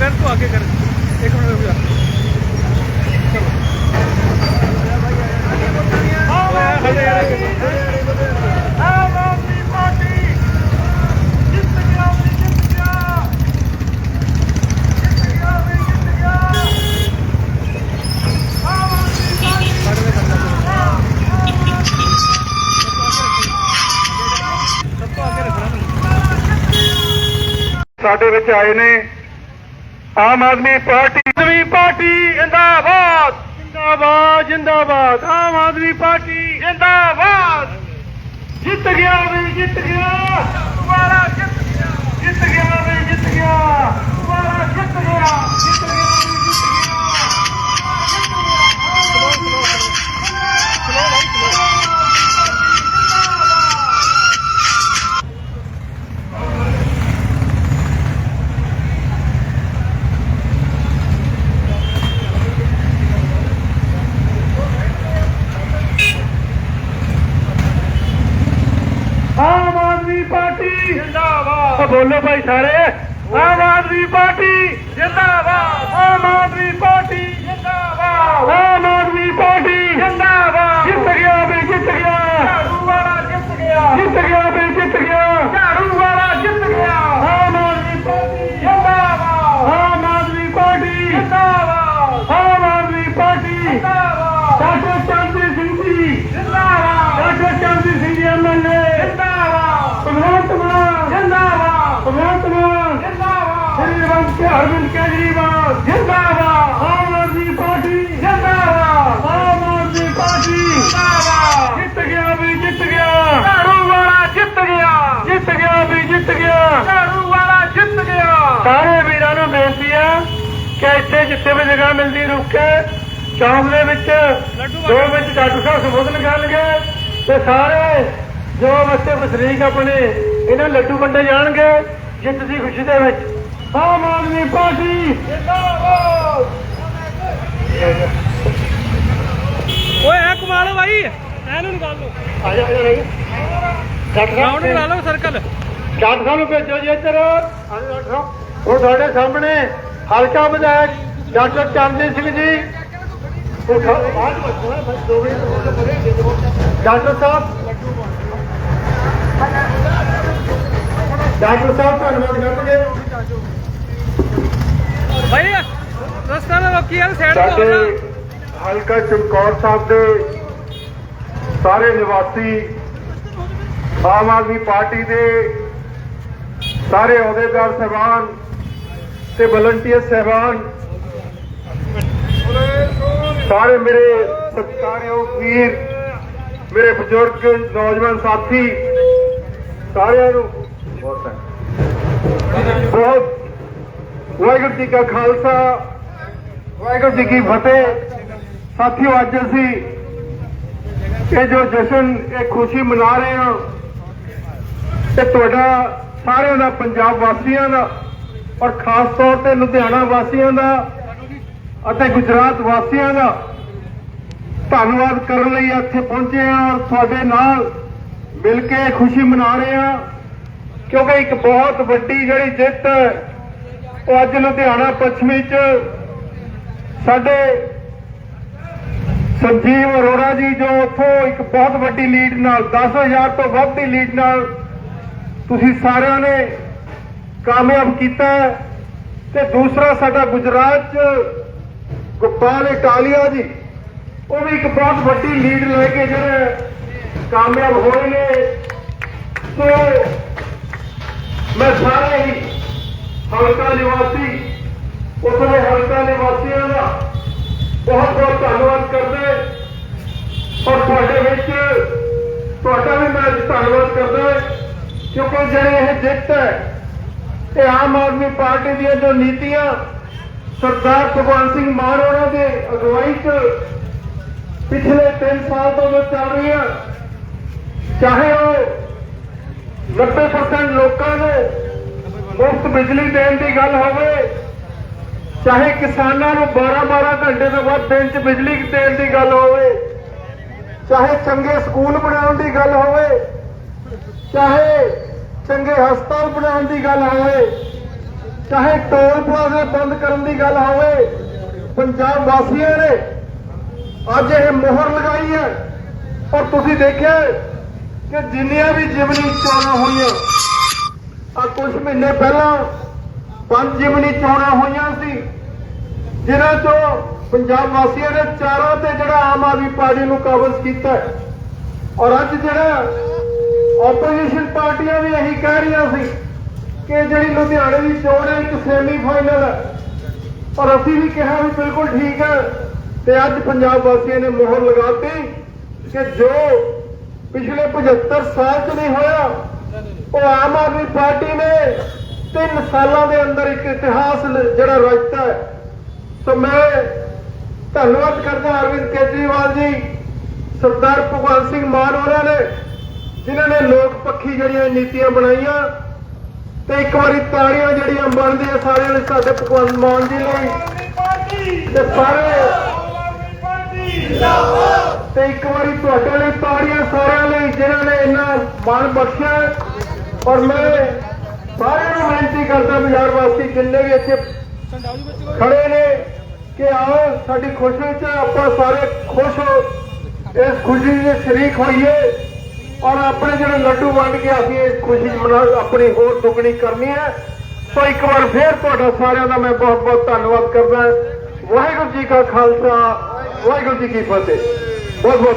कर तो आगे कर एक मिनट रुक जा ਸਾਡੇ ਵਿੱਚ ਆਏ ਨੇ ਆਮ ਆਦਮੀ ਪਾਰਟੀ ਆਦਮੀ ਪਾਰਟੀ, ਜਿੰਦਾਬਾਦ। ਜਿੰਦਾਬਾਦ ਜਿੰਦਾਬਾਦ। ਆਮ ਆਦਮੀ ਪਾਰਟੀ, ਜਿੰਦਾਬਾਦ। ਜਿੱਤ ਗਿਆ ਵੀ ਜਿੱਤ ਗਿਆ। ਦੁਬਾਰਾ ਜਿੱਤ ਗਿਆ। ਜਿੱਤ ਗਿਆ ਵੀ ਜਿੱਤ ਗਿਆ। ਦੁਬਾਰਾ ਜਿੱਤ ਗਿਆ ਜਿੱਤ ਗਿਆ ਜਿੱਤ ਗਿਆ ਬੋਲੋ ਭਾਈ ਸਾਰੇ। ਆਮ ਆਦਮੀ ਪਾਰਟੀ ਜਿੰਦਾਬਾਦ। ਆਮ ਆਦਮੀ ਪਾਰਟੀ ਜਿੰਦਾਬਾਦ ਆਮ ਆਦਮੀ ਪਾਰਟੀ ਜਿੰਦਾਬਾਦ ਜਿੱਤ ਗਿਆ ਵੀ ਜਿੱਤ ਗਿਆ ਝਾੜੂ ਵਾਲਾ ਜਿੱਤ ਗਿਆ ਜਿੱਤ ਗਿਆ ਵੀ ਜਿੱਤ ਗਿਆ ਝਾੜੂ ਵਾਲਾ ਜਿੱਤ ਗਿਆ ਆਮ ਆਦਮੀ ਪਾਰਟੀ ਜਿੰਦਾਬਾਦ ਆਮ ਆਦਮੀ ਪਾਰਟੀ ਜਿੰਦਾਬਾਦ ਆਮ ਆਦਮੀ ਪਾਰਟੀ ਜਿੰਦਾਬਾਦ ਡਾਕਟਰ ਚੰਦਰ ਸਿੰਘ ਜੀ ਜਿੰਦਾਬਾਦ ਡਾਕਟਰ ਚੰਦਰ ਸਿੰਘ ਜੀ ਐਮਐਲਏ ਜਿੰਦਾਬਾਦ ਭਗਵੰਤ ਮਾਨ ਜਿੰਦਾਬਾਦ ਭਗਵੰਤ ਮਾਨ ਜਿੰਦਾਬਾਦ ਸ੍ਰੀ ਰਵੰਤ ਕੇ ਅਰਵਿੰਦ ਕੇਜਰੀਵਾਲ, ਜਿੰਦਾਬਾਦ। ਆਮ ਆਦਮੀ ਪਾਰਟੀ, ਜਿੰਦਾਬਾਦ। ਆਮ ਆਦਮੀ ਪਾਰਟੀ, ਜਿੰਦਾਬਾਦ। ਜਿੱਤ ਗਿਆ ਵੀ ਜਿੱਤ ਗਿਆ। ਝਾੜੂ ਵਾਲਾ ਜਿੱਤ ਗਿਆ। ਜਿੱਤ ਗਿਆ ਵੀ ਜਿੱਤ ਗਿਆ। ਝਾੜੂ ਵਾਲਾ ਜਿੱਤ ਗਿਆ। ਸਾਰੇ ਵੀਰਾਂ ਨੂੰ ਬੇਨਤੀ ਆ ਕਿ ਇੱਥੇ ਜਿੱਥੇ ਵੀ ਜਗ੍ਹਾ ਮਿਲਦੀ ਰੁਕ ਕੇ ਚੌਂਕ ਦੇ ਵਿੱਚ, ਦੋ ਵਿੱਚ ਡਾਕਟਰ ਸਾਹਿਬ ਸੰਬੋਧਨ ਕਰਨਗੇ ਤੇ ਸਾਰੇ ਜੋ ਬੱਚੇ ਵਸਨੀਕ ਆਪਣੇ, ਇਹਨਾਂ ਲੱਡੂ ਵੰਡੇ ਜਾਣਗੇ ਜਿੱਤ ਦੀ ਖੁਸ਼ੀ ਦੇ ਵਿੱਚ। ਆਮ ਆਦਮੀ ਪਾਰਟੀ ਜਿੰਦਾਬਾਦ। ਓਏ ਐ ਕਮਾ ਲਓ ਬਾਈ। ਐਨੂੰ ਨਿਕਾਲ ਲਓ। ਆ ਜਾ ਆ ਜਾ ਗਰਾਊਂਡ ਬਣਾ ਲਓ ਸਰਕਲ ਡਾਕਟਰ ਸਾਹਿਬ ਨੂੰ ਭੇਜੋ ਜੀ ਇੱਧਰ। ਆ ਉਹ ਤੁਹਾਡੇ ਸਾਹਮਣੇ ਹਲਕਾ ਵਿਧਾਇਕ ਡਾਕਟਰ ਚਰਨਜੀਤ ਸਿੰਘ ਜੀ। ਡਾਕਟਰ ਸਾਹਿਬ। ਡਾਕਟਰ ਸਾਹਿਬ ਧੰਨਵਾਦ ਕਰਨਗੇ। ਬਾਈ ਰਸਤਾ ਨਾ ਰੋਕੀ ਯਾਰ ਸਾਈਡ ਤੋਂ ਹੋ ਸਾਡੇ ਜਾ ਹਲਕਾ ਚਮਕੌਰ ਸਾਹਿਬ ਦੇ ਸਾਰੇ ਨਿਵਾਸੀ ਆਮ ਆਦਮੀ ਪਾਰਟੀ ਦੇ ਸਾਰੇ ਅਹੁਦੇਦਾਰ ਸਹਿਬਾਨ ਤੇ ਵਲੰਟੀਅਰ ਸਹਿਬਾਨ ਸਾਰੇ ਮੇਰੇ ਸਤਿਕਾਰਯੋਗ ਵੀਰ ਮੇਰੇ ਬਜ਼ੁਰਗ ਨੌਜਵਾਨ ਸਾਥੀ ਸਾਰਿਆਂ ਨੂੰ ਬਹੁਤ। ਬਹੁਤ ਵਾਹਿਗੁਰੂ ਜੀ ਕਾ ਖਾਲਸਾ, ਵਾਹਿਗੁਰੂ ਜੀ ਕੀ ਫਤਿਹ। ਸਾਥੀਓ, ਅੱਜ ਅਸੀਂ ਇਹ ਜੋ ਜਸ਼ਨ, ਇਹ ਖੁਸ਼ੀ ਮਨਾ ਰਹੇ ਹਾਂ ਤੇ ਤੁਹਾਡਾ ਸਾਰਿਆਂ ਦਾ, ਪੰਜਾਬ ਵਾਸੀਆਂ ਦਾ ਔਰ ਖਾਸ ਤੌਰ ਤੇ ਲੁਧਿਆਣਾ ਵਾਸੀਆਂ ਦਾ ਅਤੇ ਗੁਜਰਾਤ ਵਾਸੀਆਂ ਦਾ ਧੰਨਵਾਦ ਕਰਨ ਲਈ ਇੱਥੇ ਪਹੁੰਚੇ ਹਾਂ ਔਰ ਤੁਹਾਡੇ ਨਾਲ ਮਿਲ ਕੇ ਖੁਸ਼ੀ ਮਨਾ ਰਹੇ ਹਾਂ ਕਿਉਂਕਿ ਇੱਕ ਬਹੁਤ ਵੱਡੀ ਜਿਹੜੀ ਜਿੱਤ ਹੈ ਉਹ ਅੱਜ ਲੁਧਿਆਣਾ ਪੱਛਮੀ ਚ ਸਾਡੇ ਸੰਜੀਵ ਅਰੋੜਾ ਜੀ ਜੋ ਉੱਥੋਂ ਇੱਕ ਬਹੁਤ ਵੱਡੀ ਲੀਡ ਨਾਲ 10000 ਤੋਂ ਵੱਧ ਦੀ ਲੀਡ ਨਾਲ ਤੁਸੀਂ ਸਾਰਿਆਂ ਨੇ ਕਾਮਯਾਬ ਕੀਤਾ ਤੇ ਦੂਸਰਾ ਸਾਡਾ ਗੁਜਰਾਤ ਚ ਗੋਪਾਲ ਇਟਾਲੀਆ ਜੀ, ਉਹ ਵੀ ਇੱਕ ਬਹੁਤ ਵੱਡੀ ਲੀਡ ਲੈ ਕੇ ਜਿਹੜੇ ਕਾਮਯਾਬ ਹੋਏ ਨੇ। ਸੋ ਮੈਂ ਸਾਰੇ ਹੀ ਹਲਕਾ ਨਿਵਾਸੀ, ਉੱਥੋਂ ਦੇ ਹਲਕਾ ਨਿਵਾਸੀਆਂ ਦਾ ਬਹੁਤ ਬਹੁਤ ਧੰਨਵਾਦ ਕਰਦੇ ਔਰ ਤੁਹਾਡੇ ਵਿੱਚ ਤੁਹਾਡਾ ਵੀ ਮੈਂ ਅੱਜ ਧੰਨਵਾਦ ਕਰਦਾ ਕਿਉਂਕਿ ਜਿਹੜੇ ਇਹ ਜਿੱਤ ਹੈ, ਇਹ ਆਮ ਆਦਮੀ ਪਾਰਟੀ ਦੀਆਂ ਜੋ ਨੀਤੀਆਂ, ਸਰਦਾਰ ਭਗਵੰਤ ਸਿੰਘ ਮਾਨ ਉਹਨਾਂ ਦੇ ਅਗਵਾਈ 'ਚ ਪਿਛਲੇ 3 ਸਾਲ ਤੋਂ ਜੋ ਚੱਲ ਰਹੀਆਂ, ਚਾਹੇ ਉਹ 90% ਲੋਕਾਂ ਮੁਫਤ ਬਿਜਲੀ ਦੇਣ ਦੀ ਗੱਲ ਹੋਵੇ, ਚਾਹੇ ਕਿਸਾਨਾਂ ਨੂੰ 12-12 ਘੰਟੇ ਤੋਂ ਵੱਧ ਦਿਨ 'ਚ ਬਿਜਲੀ ਦੇਣ ਦੀ ਗੱਲ ਹੋਵੇ, ਚਾਹੇ ਚੰਗੇ ਸਕੂਲ ਬਣਾਉਣ ਦੀ ਗੱਲ ਹੋਵੇ, ਚਾਹੇ ਚੰਗੇ ਹਸਪਤਾਲ ਬਣਾਉਣ ਦੀ ਗੱਲ ਹੋਵੇ, ਚਾਹੇ ਟੋਲ ਪਲਾਜ਼ੇ ਬੰਦ ਕਰਨ ਦੀ ਗੱਲ ਹੋਵੇ, ਪੰਜਾਬ ਵਾਸੀਆਂ ਨੇ ਅੱਜ ਇਹ ਮੋਹਰ ਲਗਾਈ ਹੈ। ਔਰ ਤੁਸੀਂ ਦੇਖਿਆ ਕਿ ਜਿੰਨੀਆਂ ਵੀ ਜਿਮਨੀ ਚੋਣਾਂ ਹੋਈਆਂ ਆ ਕੁਝ ਮਹੀਨੇ ਪਹਿਲਾਂ ਪੰਜ ਜਿਮਨੀ ਚੋਣਾਂ ਹੋਈਆਂ ਸੀ, ਜਿਨ੍ਹਾਂ ਚੋਂ ਪੰਜਾਬ ਵਾਸੀਆਂ ਨੇ ਚਾਰਾਂ ਤੇ ਜਿਹੜਾ ਆਮ ਆਦਮੀ ਪਾਰਟੀ ਨੂੰ ਕਾਬਜ਼ ਕੀਤਾ ਔਰ ਅੱਜ ਜਿਹੜਾ ਆਪੋਜੀਸ਼ਨ ਪਾਰਟੀਆਂ ਵੀ ਇਹੀ ਕਹਿ ਰਹੀਆਂ ਸੀ ਕਿ ਜਿਹੜੀ ਲੁਧਿਆਣੇ ਦੀ ਚੋਣ ਹੈ, ਇੱਕ ਸੈਮੀ ਫਾਈਨਲ ਹੈ। ਔਰ ਅਸੀਂ ਵੀ ਕਿਹਾ ਵੀ ਬਿਲਕੁਲ ਠੀਕ ਹੈ ਤੇ ਅੱਜ ਪੰਜਾਬ ਵਾਸੀਆਂ ਨੇ ਮੋਹਰ ਲਗਾਤੀ ਕਿ ਜੋ ਪਿਛਲੇ 75 ਸਾਲ ਚ ਨਹੀਂ ਹੋਇਆ ਉਹ ਆਮ ਆਦਮੀ ਪਾਰਟੀ ਨੇ 3 ਸਾਲਾਂ ਦੇ ਅੰਦਰ ਇੱਕ ਇਤਿਹਾਸ ਜਿਹੜਾ ਰਚਤਾ ਹੈ। ਸੋ ਮੈਂ ਧੰਨਵਾਦ ਕਰਦਾ ਅਰਵਿੰਦ ਕੇਜਰੀਵਾਲ ਜੀ, ਸਰਦਾਰ ਭਗਵੰਤ ਸਿੰਘ ਮਾਨ ਹੋਰਾਂ ਨੇ, ਜਿਨ੍ਹਾਂ ਨੇ ਲੋਕ ਪੱਖੀ ਜਿਹੜੀਆਂ ਨੀਤੀਆਂ ਬਣਾਈਆਂ ਤੇ ਇੱਕ ਵਾਰੀ ਤਾੜੀਆਂ ਜਿਹੜੀਆਂ ਬਣਦੀਆਂ ਸਾਰਿਆਂ ਨੇ ਸਾਡੇ ਭਗਵੰਤ ਮਾਨ ਜੀ ਲਈ। ਤੇ ਸਾਰੇ ਤੇ ਇੱਕ ਵਾਰੀ ਤੁਹਾਡੇ ਲਈ ਤਾੜੀਆਂ ਸਾਰਿਆਂ ਲਈ, ਜਿਨ੍ਹਾਂ ਨੇ ਇੰਨਾ ਮਾਣ ਬਖਸ਼ਿਆ ਔਰ ਮੈਂ ਸਾਰਿਆਂ ਨੂੰ ਬੇਨਤੀ ਕਰਦਾ ਬਾਜ਼ਾਰ ਵਾਸੀ, ਜਿੰਨੇ ਵੀ ਇੱਥੇ ਖੜੇ ਨੇ, ਕਿ ਆਓ, ਸਾਡੀ ਖੁਸ਼ੀ 'ਚ ਆਪਾਂ ਸਾਰੇ ਖੁਸ਼ ਹੋ। ਇਸ ਖੁਸ਼ੀ ਦੇ ਸ਼ਰੀਕ ਹੋਈਏ ਔਰ ਆਪਣੇ ਜਿਹੜੇ ਲੱਡੂ ਵੰਡ ਕੇ ਅਸੀਂ ਇਸ ਖੁਸ਼ੀ ਮਨਾ ਆਪਣੀ ਹੋਰ ਦੁੱਗਣੀ ਕਰਨੀ ਹੈ। ਸੋ ਇੱਕ ਵਾਰ ਫੇਰ ਤੁਹਾਡਾ ਸਾਰਿਆਂ ਦਾ ਮੈਂ ਬਹੁਤ ਬਹੁਤ ਧੰਨਵਾਦ ਕਰਦਾ ਵਾਹਿਗੁਰੂ ਜੀ ਕਾ ਖਾਲਸਾ, ਵਾਹਿਗੁਰੂ ਜੀ ਕੀ ਫਤਿਹ। ਬਹੁਤ ਬਹੁਤ